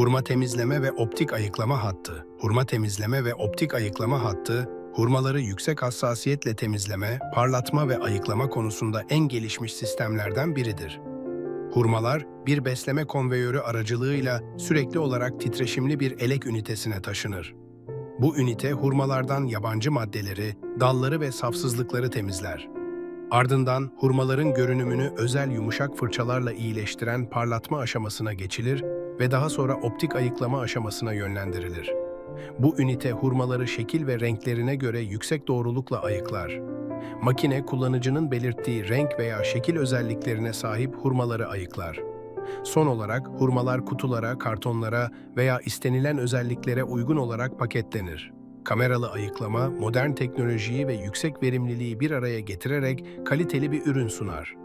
Hurma temizleme ve optik ayıklama hattı. Hurma temizleme ve optik ayıklama hattı, hurmaları yüksek hassasiyetle temizleme, parlatma ve ayıklama konusunda en gelişmiş sistemlerden biridir. Hurmalar, bir besleme konveyörü aracılığıyla sürekli olarak titreşimli bir elek ünitesine taşınır. Bu ünite hurmalardan yabancı maddeleri, dalları ve safsızlıkları temizler. Ardından hurmaların görünümünü özel yumuşak fırçalarla iyileştiren parlatma aşamasına geçilir ve daha sonra optik ayıklama aşamasına yönlendirilir. Bu ünite hurmaları şekil ve renklerine göre yüksek doğrulukla ayıklar. Makine kullanıcının belirttiği renk veya şekil özelliklerine sahip hurmaları ayıklar. Son olarak hurmalar kutulara, kartonlara veya istenilen özelliklere uygun olarak paketlenir. Kameralı ayıklama, modern teknolojiyi ve yüksek verimliliği bir araya getirerek kaliteli bir ürün sunar.